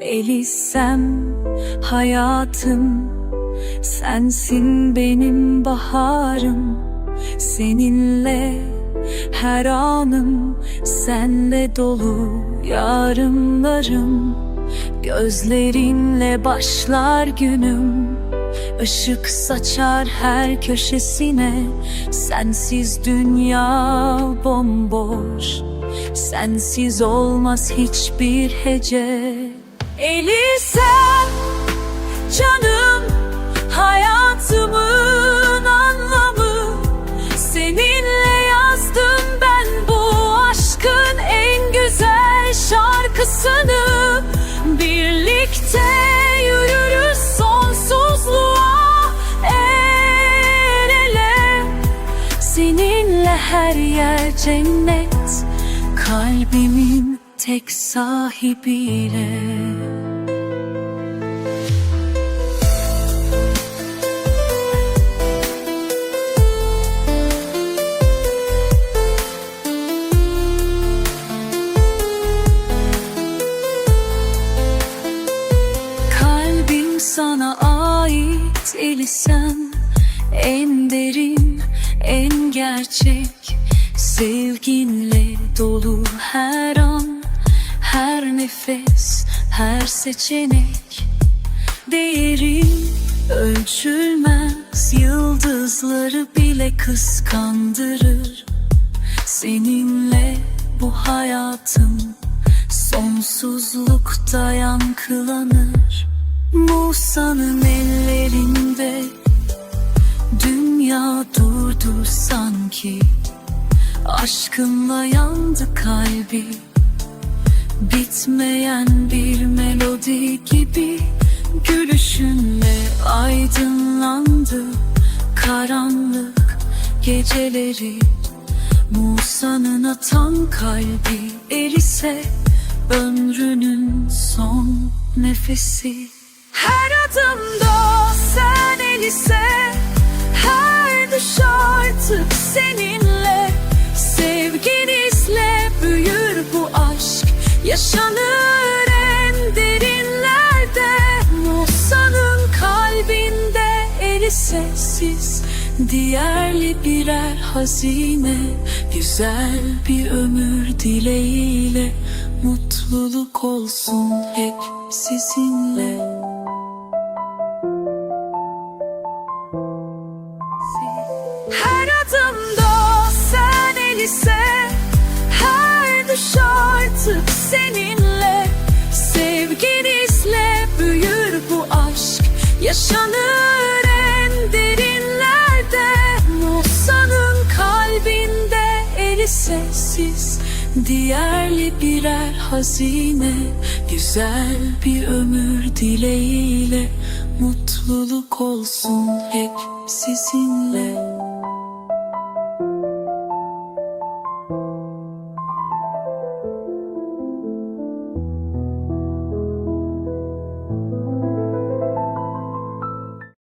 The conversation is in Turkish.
Elisem hayatım Sensin benim baharım. Seninle her anım Senle dolu yarınlarım. Gözlerinle başlar günüm Işık saçar her köşesine. Sensiz dünya bomboş Sensiz olmaz hiçbir hece Elisem canım hayatımın anlamı. Seninle yazdım ben bu aşkın en güzel şarkısını. Birlikte yürürüz sonsuzluğa el ele. Seninle her yer cennet Kalbimin tek sahibiyle Elisem En derin, en gerçek Sevginle dolu her an Her nefes, her seçenek. Değerin ölçülmez Yıldızları bile kıskandırır. Seninle bu hayatım Sonsuzlukta yankılanır Musa'nın ellerinde Dünya durdu sanki. Aşkınla yandı kalbi Bitmeyen bir melodi gibi. Gülüşünle aydınlandı Karanlık geceleri. Musa'nın atan kalbi erise Ömrünün son nefesi Her adımda sen elise Her düş artık seninle. Sevginizle büyür bu aşk Yaşanır en derinlerde. Musa'nın kalbinde eli sessiz Diğerli birer hazine. Güzel bir ömür dileğiyle Mutluluk olsun hep sizinle Her adımda sen elise Her düş artık seninle. Sevginizle büyür bu aşk Yaşanır en derinlerde. Musa'nın kalbinde eli sessiz Diğerli birer hazine. Güzel bir ömür dileğiyle Mutluluk olsun hep sizinle